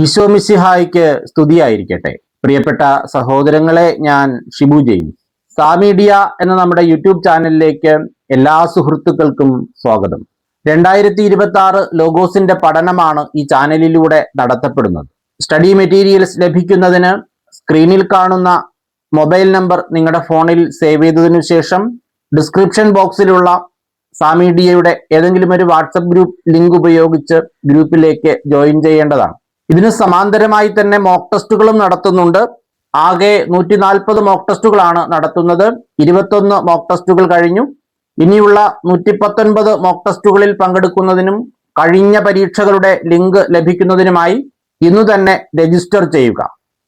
ഈശോമിസിഹായ്ക്ക് സ്തുതിയായിരിക്കട്ടെ. പ്രിയപ്പെട്ട സഹോദരങ്ങളെ ഞാൻ ഷിബു ജെയിൻ. സാമീഡിയ എന്ന നമ്മുടെ യൂട്യൂബ് ചാനലിലേക്ക് എല്ലാ സുഹൃത്തുക്കൾക്കും സ്വാഗതം. രണ്ടായിരത്തി ഇരുപത്തി ആറ് ലോഗോസിന്റെ പഠനമാണ് ഈ ചാനലിലൂടെ നടത്തപ്പെടുന്നത്. സ്റ്റഡി മെറ്റീരിയൽസ് ലഭിക്കുന്നതിന് സ്ക്രീനിൽ കാണുന്ന മൊബൈൽ നമ്പർ നിങ്ങളുടെ ഫോണിൽ സേവ് ചെയ്തതിനു ശേഷം ഡിസ്ക്രിപ്ഷൻ ബോക്സിലുള്ള സാമീഡിയയുടെ ഏതെങ്കിലും ഒരു വാട്സപ്പ് ഗ്രൂപ്പ് ലിങ്ക് ഉപയോഗിച്ച് ഗ്രൂപ്പിലേക്ക് ജോയിൻ ചെയ്യേണ്ടതാണ്. ഇതിന് സമാന്തരമായി തന്നെ മോക്ക് ടെസ്റ്റുകളും നടത്തുന്നുണ്ട്. ആകെ നൂറ്റി നാൽപ്പത് മോക്ക് ടെസ്റ്റുകളാണ് നടത്തുന്നത്. ഇരുപത്തൊന്ന് മോക്ക് ടെസ്റ്റുകൾ കഴിഞ്ഞു. ഇനിയുള്ള നൂറ്റി പത്തൊൻപത് മോക്ക് ടെസ്റ്റുകളിൽ പങ്കെടുക്കുന്നതിനും കഴിഞ്ഞ പരീക്ഷകളുടെ ലിങ്ക് ലഭിക്കുന്നതിനുമായി ഇന്നു തന്നെ രജിസ്റ്റർ ചെയ്യുക.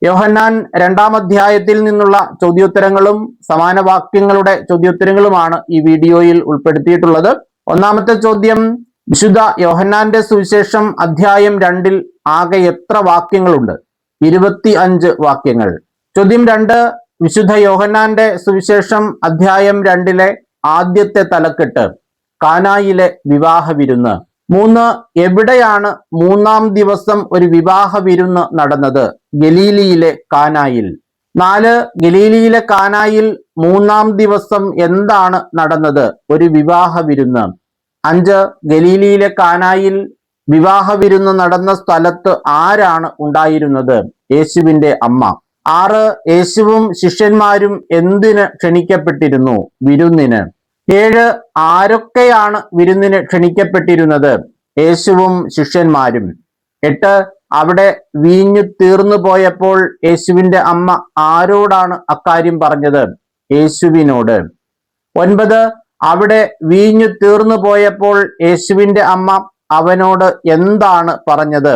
യോഹന്നാൻ രണ്ടാം അധ്യായത്തിൽ നിന്നുള്ള ചോദ്യോത്തരങ്ങളും സമാന വാക്യങ്ങളുടെ ചോദ്യോത്തരങ്ങളുമാണ് ഈ വീഡിയോയിൽ ഉൾപ്പെടുത്തിയിട്ടുള്ളത്. ഒന്നാമത്തെ ചോദ്യം വിശുദ്ധ യോഹന്നാന്റെ സുവിശേഷം അധ്യായം രണ്ടിൽ ആകെ എത്ര വാക്യങ്ങളുണ്ട്? ഇരുപത്തി അഞ്ച് വാക്യങ്ങൾ. ചോദ്യം രണ്ട് വിശുദ്ധ യോഹന്നാന്റെ സുവിശേഷം അധ്യായം രണ്ടിലെ ആദ്യത്തെ തലക്കെട്ട് കാനായിലെ വിവാഹ വിരുന്ന് മൂന്ന് എവിടെയാണ് മൂന്നാം ദിവസം ഒരു വിവാഹ വിരുന്ന് നടന്നത്? ഗലീലിയിലെ കാനായിൽ. നാല് ഗലീലിയിലെ കാനായിൽ മൂന്നാം ദിവസം എന്താണ് നടന്നത്? ഒരു വിവാഹ വിരുന്ന് അഞ്ച് ഗലീലിയിലെ കാനായിൽ വിവാഹ വിരുന്ന് നടന്ന സ്ഥലത്ത് ആരാണ് ഉണ്ടായിരുന്നത്? യേശുവിന്റെ അമ്മ. ആറ് യേശുവും ശിഷ്യന്മാരും എന്തിന് ക്ഷണിക്കപ്പെട്ടിരുന്നു? വിരുന്നിന്. ഏഴ് ആരൊക്കെയാണ് വിരുന്നിന് ക്ഷണിക്കപ്പെട്ടിരുന്നത്? യേശുവും ശിഷ്യന്മാരും. എട്ട് അവിടെ വീഞ്ഞു തീർന്നു പോയപ്പോൾ യേശുവിന്റെ അമ്മ ആരോടാണ് അക്കാര്യം പറഞ്ഞത്? യേശുവിനോട്. ഒൻപത് അവിടെ വീഞ്ഞു തീർന്നു പോയപ്പോൾ യേശുവിന്റെ അമ്മ അവനോട് എന്താണ് പറഞ്ഞത്?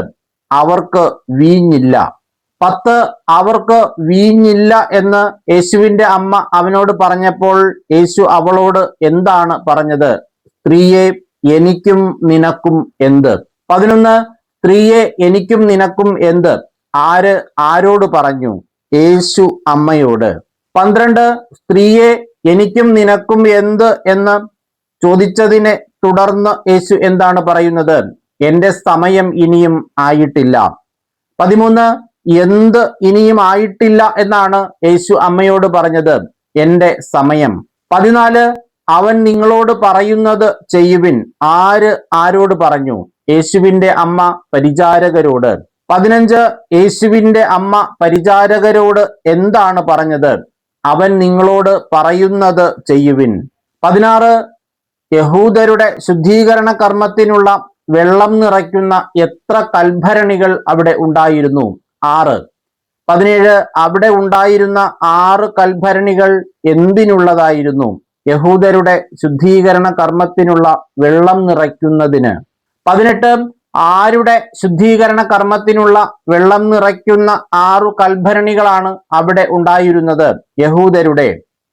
അവർക്ക് വീഞ്ഞില്ല. പത്ത് അവർക്ക് വീഞ്ഞില്ല എന്ന് യേശുവിന്റെ അമ്മ അവനോട് പറഞ്ഞപ്പോൾ യേശു അവളോട് എന്താണ് പറഞ്ഞത്? സ്ത്രീയെ എനിക്കും നിനക്കും എന്ത്? പതിനൊന്ന് സ്ത്രീയെ എനിക്കും നിനക്കും എന്ത്? ആര് ആരോട് പറഞ്ഞു? യേശു അമ്മയോട്. പന്ത്രണ്ട് സ്ത്രീയെ എനിക്കും നിനക്കും എന്ത് എന്ന് ചോദിച്ചതിനെ തുടർന്ന് യേശു എന്താണ് പറയുന്നത്? എന്റെ സമയം ഇനിയും ആയിട്ടില്ല. പതിമൂന്ന് എന്ത് ഇനിയും ആയിട്ടില്ല എന്നാണ് യേശു അമ്മയോട് പറഞ്ഞത്. എന്റെ സമയം. പതിനാല് അവൻ നിങ്ങളോട് പറയുന്നത് ചെയ്യുവിൻ. ആര് ആരോട് പറഞ്ഞു? യേശുവിന്റെ അമ്മ പരിചാരകരോട്. പതിനഞ്ച് യേശുവിന്റെ അമ്മ പരിചാരകരോട് എന്താണ് പറഞ്ഞത്? അവൻ നിങ്ങളോട് പറയുന്നത് ചെയ്യുവിൻ. പതിനാറ് യഹൂദരുടെ ശുദ്ധീകരണ കർമ്മത്തിനുള്ള വെള്ളം നിറയ്ക്കുന്ന എത്ര കൽഭരണികൾ അവിടെ ഉണ്ടായിരുന്നു? ആറ്. പതിനേഴ് അവിടെ ഉണ്ടായിരുന്ന ആറ് കൽഭരണികൾ എന്തിനുള്ളതായിരുന്നു? യഹൂദരുടെ ശുദ്ധീകരണ കർമ്മത്തിനുള്ള വെള്ളം നിറയ്ക്കുന്നതിന്. പതിനെട്ട് ആരുടെ ശുദ്ധീകരണ കർമ്മത്തിനുള്ള വെള്ളം നിറയ്ക്കുന്ന ആറു കൽഭരണികളാണ് അവിടെ ഉണ്ടായിരുന്നത്? യഹൂദരുടെ.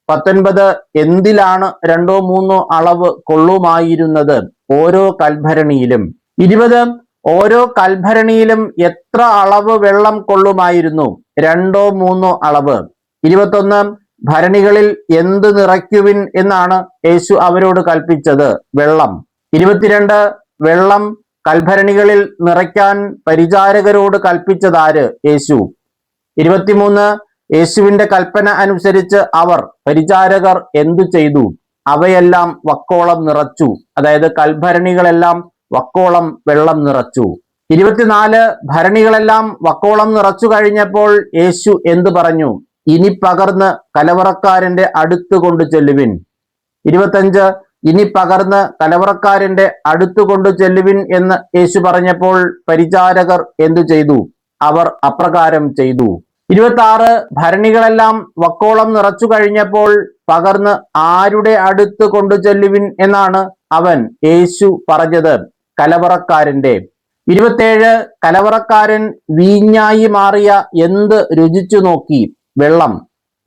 പത്തൊൻപത് എന്തിലാണ് രണ്ടോ മൂന്നോ അളവ് കൊള്ളുമായിരുന്നത് ഓരോ കൽഭരണിയിലും? ഇരുപത് ഓരോ കൽഭരണിയിലും എത്ര അളവ് വെള്ളം കൊള്ളുമായിരുന്നു? രണ്ടോ മൂന്നോ അളവ്. ഇരുപത്തൊന്ന് ഭരണികളിൽ എന്ത് നിറയ്ക്കുവിൻ എന്നാണ് യേശു അവരോട് കൽപ്പിച്ചത്? വെള്ളം. ഇരുപത്തിരണ്ട് വെള്ളം കൽഭരണികളിൽ നിറയ്ക്കാൻ പരിചാരകരോട് കൽപ്പിച്ചതാര് യേശു? ഇരുപത്തിമൂന്ന് യേശുവിന്റെ കൽപ്പന അനുസരിച്ച് അവർ പരിചാരകർ എന്തു ചെയ്തു? അവയെല്ലാം വക്കോളം നിറച്ചു. അതായത് കൽഭരണികളെല്ലാം വക്കോളം വെള്ളം നിറച്ചു. ഇരുപത്തിനാല് ഭരണികളെല്ലാം വക്കോളം നിറച്ചു കഴിഞ്ഞപ്പോൾ യേശു എന്തു പറഞ്ഞു? ഇനി പകർന്ന് കലവറക്കാരന്റെ അടുത്ത് കൊണ്ടു ചെല്ലുവിൻ. ഇരുപത്തഞ്ച് ഇനി പകർന്ന് കലവറക്കാരന്റെ അടുത്ത് കൊണ്ടു ചെല്ലുവിൻ എന്ന് യേശു പറഞ്ഞപ്പോൾ പരിചാരകർ എന്തു ചെയ്തു? അവർ അപ്രകാരം ചെയ്തു. ഇരുപത്തി ആറ് ഭരണികളെല്ലാം വക്കോളം നിറച്ചു കഴിഞ്ഞപ്പോൾ പകർന്ന് ആരുടെ അടുത്ത് കൊണ്ടു ചെല്ലുവിൻ എന്നാണ് അവൻ യേശു പറഞ്ഞത് കലവറക്കാരന്റെ. ഇരുപത്തേഴ് കലവറക്കാരൻ വീഞ്ഞായി മാറിയ എന്ത് രുചിച്ചു നോക്കി? വെള്ളം.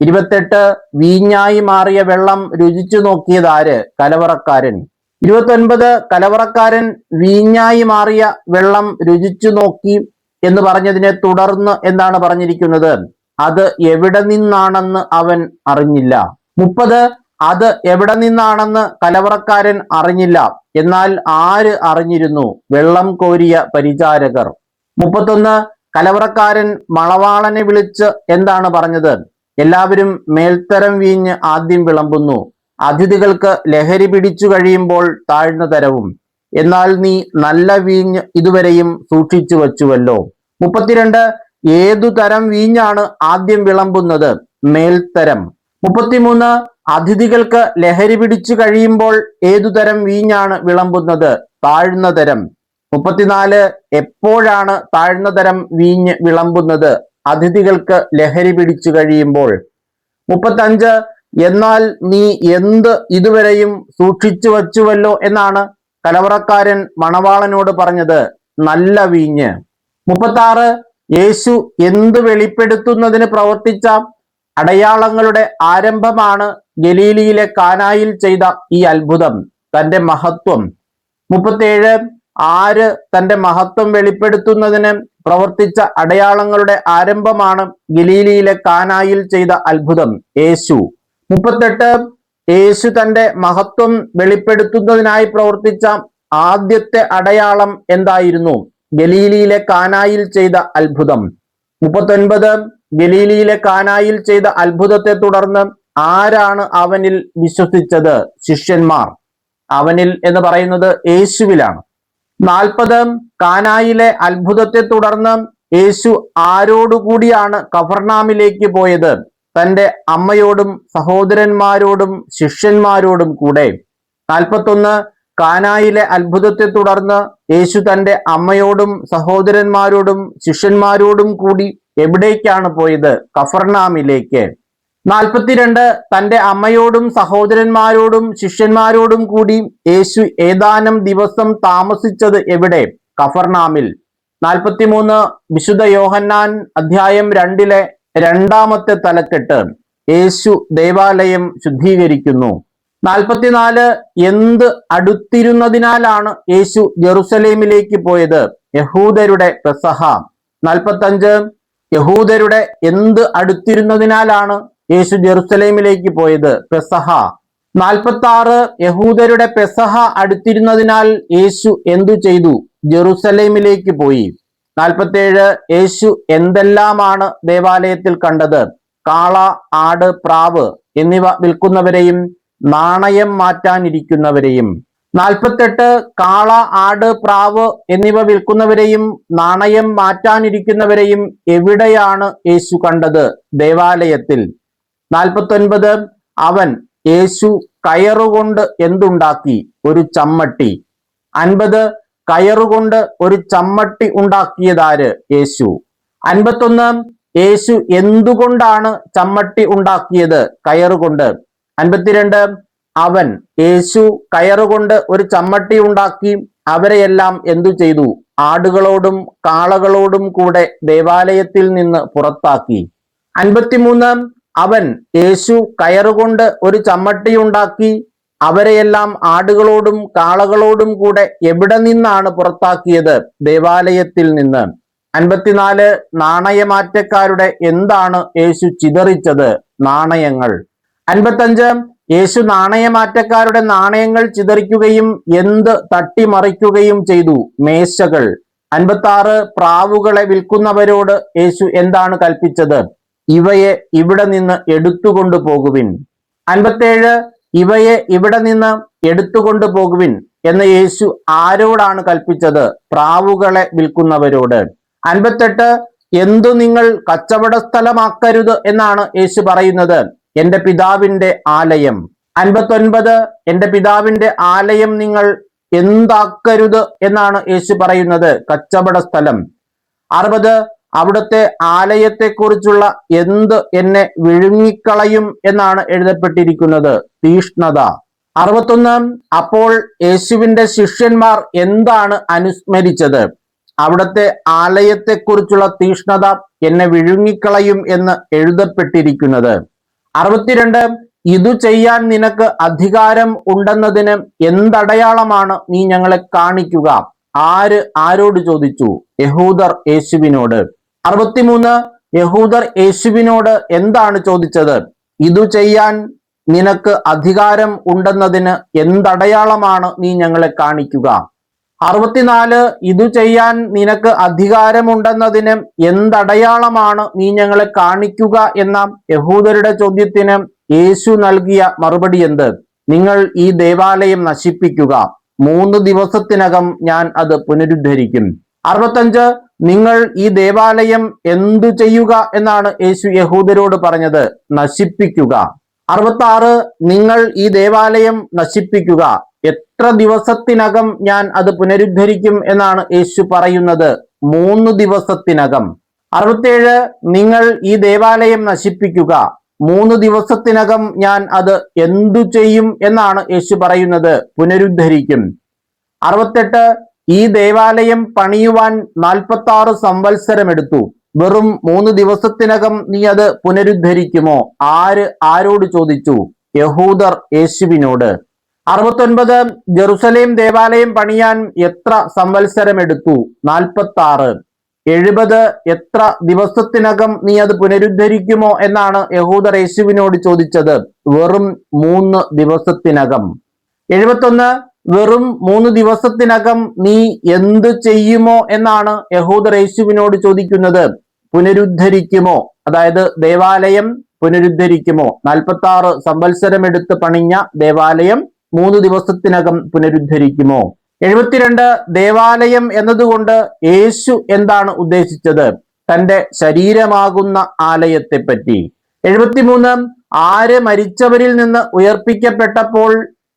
ഇരുപത്തെട്ട് വീഞ്ഞായി മാറിയ വെള്ളം രുചിച്ചു നോക്കിയത് ആര്? കലവറക്കാരൻ. ഇരുപത്തൊൻപത് കലവറക്കാരൻ വീഞ്ഞായി മാറിയ വെള്ളം രുചിച്ചു നോക്കി എന്ന് പറഞ്ഞതിനെ തുടർന്ന് എന്താണ് പറഞ്ഞിരിക്കുന്നത്? അത് എവിടെ നിന്നാണെന്ന് അവൻ അറിഞ്ഞില്ല. മുപ്പത് അത് എവിടെ നിന്നാണെന്ന് കലവറക്കാരൻ അറിഞ്ഞില്ല. എന്നാൽ ആര് അറിഞ്ഞിരുന്നു? വെള്ളം കോരിയ പരിചാരകർ. മുപ്പത്തൊന്ന് കലവറക്കാരൻ മളവാളനെ വിളിച്ച് എന്താണ് പറഞ്ഞത്? എല്ലാവരും മേൽത്തരം വീഞ്ഞ് ആദ്യം വിളമ്പുന്നു. അതിഥികൾക്ക് ലഹരി പിടിച്ചു കഴിയുമ്പോൾ താഴ്ന്ന തരവും. എന്നാൽ നീ നല്ല വീഞ്ഞ് ഇതുവരെയും സൂക്ഷിച്ചു വച്ചുവല്ലോ. മുപ്പത്തിരണ്ട് ഏതു തരം വീഞ്ഞാണ് ആദ്യം വിളമ്പുന്നത്? മേൽത്തരം. മുപ്പത്തിമൂന്ന് അതിഥികൾക്ക് ലഹരി പിടിച്ചു കഴിയുമ്പോൾ ഏതു തരം വീഞ്ഞാണ് വിളമ്പുന്നത്? താഴ്ന്ന തരം. മുപ്പത്തിനാല് എപ്പോഴാണ് താഴ്ന്ന തരം വീഞ്ഞ് വിളമ്പുന്നത്? അതിഥികൾക്ക് ലഹരി പിടിച്ചു കഴിയുമ്പോൾ. മുപ്പത്തഞ്ച് എന്നാൽ നീ എന്ത് ഇതുവരെയും സൂക്ഷിച്ചു വച്ചുവല്ലോ എന്നാണ് കലവറക്കാരൻ മണവാളനോട് പറഞ്ഞത്. നല്ല വീഞ്ഞ്. മുപ്പത്താറ് യേശു എന്ത് വെളിപ്പെടുത്തുന്നതിന് പ്രവർത്തിച്ച അടയാളങ്ങളുടെ ആരംഭമാണ് ഗലീലിയിലെ കാനായിൽ ചെയ്ത ഈ അത്ഭുതം തന്റെ മഹത്വം. മുപ്പത്തേഴ് ആര് തന്റെ മഹത്വം വെളിപ്പെടുത്തുന്നതിന് പ്രവർത്തിച്ച അടയാളങ്ങളുടെ ആരംഭമാണ് ഗലീലിയിലെ കാനായിൽ ചെയ്ത അത്ഭുതം യേശു. മുപ്പത്തെട്ട് യേശു തന്റെ മഹത്വം വെളിപ്പെടുത്തുന്നതിനായി പ്രവർത്തിച്ച ആദ്യത്തെ അടയാളം എന്തായിരുന്നു? ഗലീലിയിലെ കാനായിൽ ചെയ്ത അത്ഭുതം. മുപ്പത്തൊൻപത് ഗലീലിയിലെ കാനായിൽ ചെയ്ത അത്ഭുതത്തെ തുടർന്ന് ആരാണ് അവനിൽ വിശ്വസിച്ചത്? ശിഷ്യന്മാർ. അവനിൽ എന്ന് പറയുന്നത് യേശുവിലാണ്. നാൽപ്പത് കാനായിലെ അത്ഭുതത്തെ തുടർന്ന് യേശു ആരോടുകൂടിയാണ് കഫർണാമിലേക്ക് പോയത്. തന്റെ അമ്മയോടും സഹോദരന്മാരോടും ശിഷ്യന്മാരോടും കൂടെ. നാൽപ്പത്തൊന്ന് കാനായിലെ അത്ഭുതത്തെ തുടർന്ന് യേശു തന്റെ അമ്മയോടും സഹോദരന്മാരോടും ശിഷ്യന്മാരോടും കൂടി എവിടേക്കാണ് പോയത്? കഫർനാമിലേക്ക്. നാൽപ്പത്തിരണ്ട് തന്റെ അമ്മയോടും സഹോദരന്മാരോടും ശിഷ്യന്മാരോടും കൂടി യേശു ഏതാനും ദിവസം താമസിച്ചത് എവിടെ? കഫർനാമിൽ. നാൽപ്പത്തിമൂന്ന് വിശുദ്ധ യോഹന്നാൻ അധ്യായം രണ്ടിലെ രണ്ടാമത്തെ തലക്കെട്ട് യേശു ദേവാലയം ശുദ്ധീകരിക്കുന്നു. നാൽപ്പത്തിനാല് എന്ത് അടുത്തിരുന്നതിനാലാണ് യേശു ജെറുസലേമിലേക്ക് പോയത്? യഹൂദരുടെ പ്രസഹ നാൽപ്പത്തഞ്ച് യഹൂദരുടെ എന്ത് അടുത്തിരുന്നതിനാലാണ് യേശു ജെറുസലേമിലേക്ക് പോയത് പെസഹ. നാൽപ്പത്തി ആറ് യഹൂദരുടെ പെസഹ അടുത്തിരുന്നതിനാൽ യേശു എന്തു ചെയ്തു? ജെറുസലേമിലേക്ക് പോയി. നാൽപ്പത്തേഴ് യേശു എന്തെല്ലാമാണ് ദേവാലയത്തിൽ കണ്ടത്? കാള ആട് പ്രാവ് എന്നിവ വിൽക്കുന്നവരെയും നാണയം മാറ്റാനിരിക്കുന്നവരെയും. നാൽപ്പത്തെട്ട് കാള ആട് പ്രാവ് എന്നിവ വിൽക്കുന്നവരെയും നാണയം മാറ്റാനിരിക്കുന്നവരെയും എവിടെയാണ് യേശു കണ്ടത്? ദേവാലയത്തിൽ. നാൽപ്പത്തൊൻപത് അവൻ യേശു കയറുകൊണ്ട് എന്തുണ്ടാക്കി? ഒരു ചമ്മട്ടി. അൻപത്. കയറുകൊണ്ട് ഒരു ചമ്മട്ടി ഉണ്ടാക്കിയതാര്? യേശു. അൻപത്തൊന്ന്. യേശു എന്തുകൊണ്ടാണ് ചമ്മട്ടി ഉണ്ടാക്കിയത്? കയറുകൊണ്ട്. അൻപത്തിരണ്ട്. അവൻ യേശു കയറുകൊണ്ട് ഒരു ചമ്മട്ടി ഉണ്ടാക്കി. അവരെയെല്ലാം എന്തു ചെയ്തു? ആടുകളോടും കാളകളോടും കൂടെ ദേവാലയത്തിൽ നിന്ന് പുറത്താക്കി. അൻപത്തിമൂന്ന്. അവൻ യേശു കയറുകൊണ്ട് ഒരു ചമ്മട്ടിയുണ്ടാക്കി അവരെയെല്ലാം ആടുകളോടും കാളകളോടും കൂടെ എവിടെ നിന്നാണ് പുറത്താക്കിയത്? ദേവാലയത്തിൽ നിന്ന്. അൻപത്തിനാല് നാണയമാറ്റക്കാരുടെ എന്താണ് യേശു ചിതറിച്ചത്? നാണയങ്ങൾ. അൻപത്തഞ്ച് യേശു നാണയമാറ്റക്കാരുടെ നാണയങ്ങൾ ചിതറിക്കുകയും എന്ത് തട്ടിമറിക്കുകയും ചെയ്തു? മേശകൾ. അൻപത്തി പ്രാവുകളെ വിൽക്കുന്നവരോട് യേശു എന്താണ് കൽപ്പിച്ചത്? ഇവയെ ഇവിടെ നിന്ന് എടുത്തുകൊണ്ടു പോകുവിൻ. അൻപത്തേഴ് ഇവയെ ഇവിടെ നിന്ന് എടുത്തുകൊണ്ടു പോകുവിൻ എന്ന് യേശു ആരോടാണ് കൽപ്പിച്ചത്? പ്രാവുകളെ വിൽക്കുന്നവരോട്. അൻപത്തെട്ട് എന്തു നിങ്ങൾ കച്ചവട സ്ഥലമാക്കരുത് എന്നാണ് യേശു പറയുന്നത്. എന്റെ പിതാവിന്റെ ആലയം. അൻപത്തൊൻപത് എന്റെ പിതാവിന്റെ ആലയം നിങ്ങൾ എന്താക്കരുത് എന്നാണ് യേശു പറയുന്നത്. കച്ചവട സ്ഥലം. അറുപത് അവിടുത്തെ ആലയത്തെക്കുറിച്ചുള്ള എന്ത് എന്നെ വിഴുങ്ങിക്കളയും എന്നാണ് എഴുതപ്പെട്ടിരിക്കുന്നത്? തീഷ്ണത. അറുപത്തൊന്ന് അപ്പോൾ യേശുവിന്റെ ശിഷ്യന്മാർ എന്താണ് അനുസ്മരിച്ചത്? അവിടുത്തെ ആലയത്തെക്കുറിച്ചുള്ള തീഷ്ണത എന്നെ വിഴുങ്ങിക്കളയും എന്ന് എഴുതപ്പെട്ടിരിക്കുന്നത്. അറുപത്തിരണ്ട് ഇതു ചെയ്യാൻ നിനക്ക് അധികാരം ഉണ്ടെന്നതിന് എന്തടയാളമാണ് നീ ഞങ്ങളെ കാണിക്കുക? ആര് ആരോട് ചോദിച്ചു? യഹൂദർ യേശുവിനോട്. അറുപത്തിമൂന്ന് യഹൂദർ യേശുവിനോട് എന്താണ് ചോദിച്ചത്? ഇതു ചെയ്യാൻ നിനക്ക് അധികാരം ഉണ്ടെന്നതിന് എന്തടയാളമാണ് നീ ഞങ്ങളെ കാണിക്കുക? അറുപത്തിനാല് ഇതു ചെയ്യാൻ നിനക്ക് അധികാരമുണ്ടെന്നതിന് എന്തടയാളമാണ് നീ ഞങ്ങളെ കാണിക്കുക എന്ന യഹൂദരുടെ ചോദ്യത്തിന് യേശു നൽകിയ മറുപടി എന്ത്? നിങ്ങൾ ഈ ദേവാലയം നശിപ്പിക്കുക. മൂന്ന് ദിവസത്തിനകം ഞാൻ അത് പുനരുദ്ധരിക്കും. അറുപത്തഞ്ച് നിങ്ങൾ ഈ ദേവാലയം എന്തു ചെയ്യുക എന്നാണ് യേശു യഹൂദരോട് പറഞ്ഞത്? നശിപ്പിക്കുക. അറുപത്തി ആറ് നിങ്ങൾ ഈ ദേവാലയം നശിപ്പിക്കുക. എത്ര ദിവസത്തിനകം ഞാൻ അത് പുനരുദ്ധരിക്കും എന്നാണ് യേശു പറയുന്നത്? മൂന്ന് ദിവസത്തിനകം. അറുപത്തേഴ് നിങ്ങൾ ഈ ദേവാലയം നശിപ്പിക്കുക. മൂന്ന് ദിവസത്തിനകം ഞാൻ അത് എന്തു ചെയ്യും എന്നാണ് യേശു പറയുന്നത്? പുനരുദ്ധരിക്കും. അറുപത്തെട്ട് ഈ ദേവാലയം പണിയുവാൻ നാൽപ്പത്തി ആറ് സംവത്സരം എടുത്തു വെറും മൂന്ന് ദിവസത്തിനകം നീ അത് പുനരുദ്ധരിക്കുമോ? ആര് ആരോട് ചോദിച്ചു? യഹൂദർ യേശുവിനോട്. അറുപത്തൊൻപത് ജെറുസലേം ദേവാലയം പണിയാൻ എത്ര സംവത്സരം എടുത്തു നാൽപ്പത്തി ആറ് എഴുപത് എത്ര ദിവസത്തിനകം നീ അത് പുനരുദ്ധരിക്കുമോ എന്നാണ് യഹൂദർ യേശുവിനോട് ചോദിച്ചത്. വെറും മൂന്ന് ദിവസത്തിനകം. എഴുപത്തൊന്ന് വെറും മൂന്ന് ദിവസത്തിനകം നീ എന്ത് ചെയ്യുമോ എന്നാണ് യഹൂദർ യേശുവിനോട് ചോദിക്കുന്നത്. പുനരുദ്ധരിക്കുമോ? അതായത് ദേവാലയം പുനരുദ്ധരിക്കുമോ? നാൽപ്പത്തി ആറ് സംവത്സരം എടുത്ത് പണിഞ്ഞ ദേവാലയം മൂന്ന് ദിവസത്തിനകം പുനരുദ്ധരിക്കുമോ? എഴുപത്തിരണ്ട് ദേവാലയം എന്നതുകൊണ്ട് യേശു എന്താണ് ഉദ്ദേശിച്ചത്? തന്റെ ശരീരമാകുന്ന ആലയത്തെ പറ്റി എഴുപത്തിമൂന്ന് ആര് മരിച്ചവരിൽ നിന്ന് ഉയർപ്പിക്കപ്പെട്ടപ്പോൾ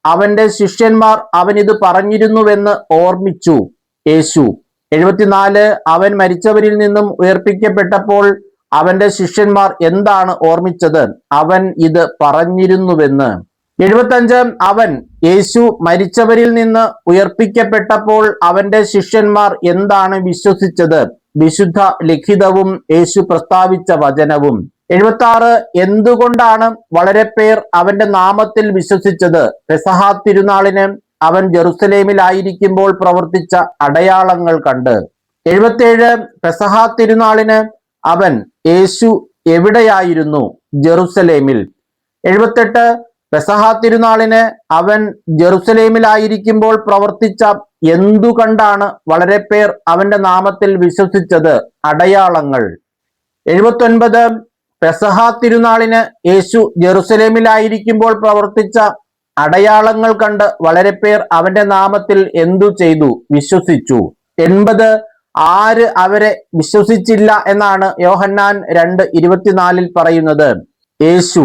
അവന്റെ ശിഷ്യന്മാർ അവൻ ഇത് പറഞ്ഞിരുന്നുവെന്ന് ഓർമ്മിച്ചു. യേശു. എഴുപത്തിനാല് അവൻ മരിച്ചവരിൽ നിന്നും ഉയർപ്പിക്കപ്പെട്ടപ്പോൾ അവന്റെ ശിഷ്യന്മാർ എന്താണ് ഓർമ്മിച്ചത്? അവൻ ഇത് പറഞ്ഞിരുന്നുവെന്ന്. എഴുപത്തഞ്ച് അവൻ യേശു മരിച്ചവരിൽ നിന്ന് ഉയർപ്പിക്കപ്പെട്ടപ്പോൾ അവന്റെ ശിഷ്യന്മാർ എന്താണ് വിശ്വസിച്ചത്? വിശുദ്ധ ലിഖിതവും യേശു പ്രസ്താവിച്ച വചനവും. എഴുപത്തി ആറ് എന്തുകൊണ്ടാണ് വളരെ പേർ അവന്റെ നാമത്തിൽ വിശ്വസിച്ചത്? പെസഹാ തിരുനാളിന് അവൻ ജെറുസലേമിലായിരിക്കുമ്പോൾ പ്രവർത്തിച്ച അടയാളങ്ങൾ കണ്ട്. എഴുപത്തിയേഴ് പെസഹാ തിരുനാളിന് അവൻ യേശു എവിടെയായിരുന്നു? ജെറുസലേമിൽ. എഴുപത്തെട്ട് പെസഹാ തിരുനാളിന് അവൻ ജെറുസലേമിലായിരിക്കുമ്പോൾ പ്രവർത്തിച്ച എന്തു കണ്ടാണ് വളരെ പേർ അവന്റെ നാമത്തിൽ വിശ്വസിച്ചത്? അടയാളങ്ങൾ. എഴുപത്തൊൻപത് പെസഹ തിരുനാളിന് യേശു ജെറുസലേമിലായിരിക്കുമ്പോൾ പ്രവർത്തിച്ച അടയാളങ്ങൾ കണ്ട് വളരെ പേർ അവന്റെ നാമത്തിൽ എന്തു ചെയ്തു? വിശ്വസിച്ചു. എൺപത് ആര് അവരെ വിശ്വസിച്ചില്ല എന്നാണ് യോഹന്നാൻ രണ്ട് ഇരുപത്തിനാലിൽ പറയുന്നത്. യേശു.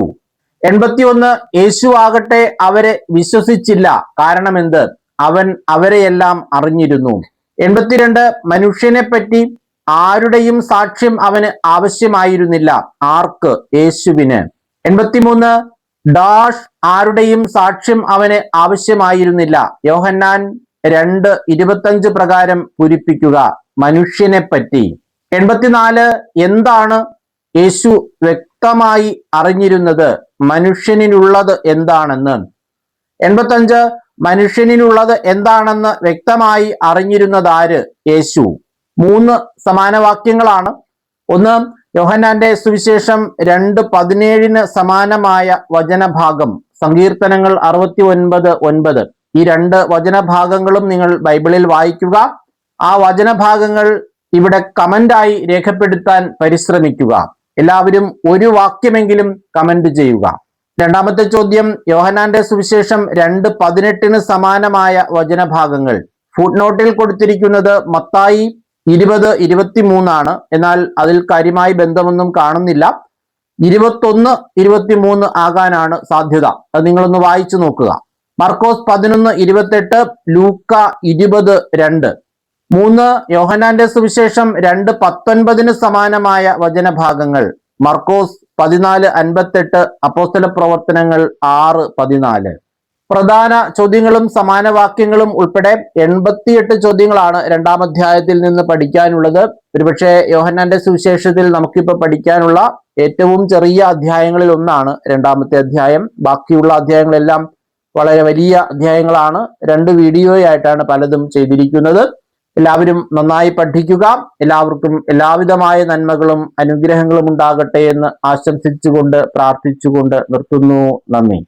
എൺപത്തിയൊന്ന് യേശു ആകട്ടെ അവരെ വിശ്വസിച്ചില്ല. കാരണം എന്ത് അവൻ അവരെയെല്ലാം അറിഞ്ഞിരുന്നു. എൺപത്തിരണ്ട് മനുഷ്യനെ പറ്റി ആരുടെയും സാക്ഷ്യം അവന് ആവശ്യമായിരുന്നില്ല. ആർക്ക്? യേശുവിന്. എൺപത്തിമൂന്ന്. ഡാഷ് ആരുടെയും സാക്ഷ്യം അവന് ആവശ്യമായിരുന്നില്ല. യോഹന്നാൻ രണ്ട് ഇരുപത്തഞ്ച് പ്രകാരം പൂരിപ്പിക്കുക മനുഷ്യനെ പറ്റി എൺപത്തിനാല്. എന്താണ് യേശു വ്യക്തമായി അറിഞ്ഞിരുന്നത്? മനുഷ്യനിലുള്ളത് എന്താണെന്ന്. എൺപത്തഞ്ച്. മനുഷ്യനിലുള്ളത് എന്താണെന്ന് വ്യക്തമായി അറിഞ്ഞിരുന്നതാര്? യേശു. മൂന്ന് സമാന വാക്യങ്ങളാണ് ഒന്ന് യോഹന്നാന്റെ സുവിശേഷം രണ്ട് പതിനേഴിന് സമാനമായ വചനഭാഗം. സങ്കീർത്തനങ്ങൾ അറുപത്തി ഒൻപത്. ഒൻപത് ഈ രണ്ട് വചനഭാഗങ്ങളും നിങ്ങൾ ബൈബിളിൽ വായിക്കുക. ആ വചനഭാഗങ്ങൾ ഇവിടെ കമന്റായി രേഖപ്പെടുത്താൻ പരിശ്രമിക്കുക. എല്ലാവരും ഒരു വാക്യമെങ്കിലും കമന്റ് ചെയ്യുക. രണ്ടാമത്തെ ചോദ്യം യോഹനാന്റെ സുവിശേഷം രണ്ട് പതിനെട്ടിന് സമാനമായ വചനഭാഗങ്ങൾ. ഫുഡ് നോട്ടിൽ കൊടുത്തിരിക്കുന്നത് മത്തായി ഇരുപത് ഇരുപത്തിമൂന്നാണ്. എന്നാൽ അതിൽ കാര്യമായി ബന്ധമൊന്നും കാണുന്നില്ല. ഇരുപത്തൊന്ന് ഇരുപത്തിമൂന്ന് ആകാനാണ് സാധ്യത. അത് നിങ്ങളൊന്ന് വായിച്ചു നോക്കുക. മർക്കോസ് പതിനൊന്ന് ഇരുപത്തെട്ട് ലൂക്ക ഇരുപത് രണ്ട്. മൂന്ന് യോഹനാന്റെ സുവിശേഷം രണ്ട് പത്തൊൻപതിന് സമാനമായ വചനഭാഗങ്ങൾ. മർക്കോസ് പതിനാല് അൻപത്തെട്ട് അപ്പോസ്തല പ്രവർത്തനങ്ങൾ ആറ് പതിനാല്. പ്രധാന ചോദ്യങ്ങളും സമാന വാക്യങ്ങളും ഉൾപ്പെടെ എൺപത്തിയെട്ട് ചോദ്യങ്ങളാണ് രണ്ടാം അധ്യായത്തിൽ നിന്ന് പഠിക്കാനുള്ളത്. ഒരുപക്ഷെ യോഹന്നാന്റെ സുവിശേഷത്തിൽ നമുക്കിപ്പോൾ പഠിക്കാനുള്ള ഏറ്റവും ചെറിയ അധ്യായങ്ങളിൽ ഒന്നാണ് രണ്ടാമത്തെ അധ്യായം. ബാക്കിയുള്ള അധ്യായങ്ങളെല്ലാം വളരെ വലിയ അധ്യായങ്ങളാണ്. രണ്ട് വീഡിയോയായിട്ടാണ് പലതും ചെയ്തിരിക്കുന്നത്. എല്ലാവരും നന്നായി പഠിക്കുക. എല്ലാവർക്കും എല്ലാവിധമായ നന്മകളും അനുഗ്രഹങ്ങളും ഉണ്ടാകട്ടെ എന്ന് ആശംസിച്ചുകൊണ്ട് പ്രാർത്ഥിച്ചുകൊണ്ട് നിർത്തുന്നു. നന്ദി.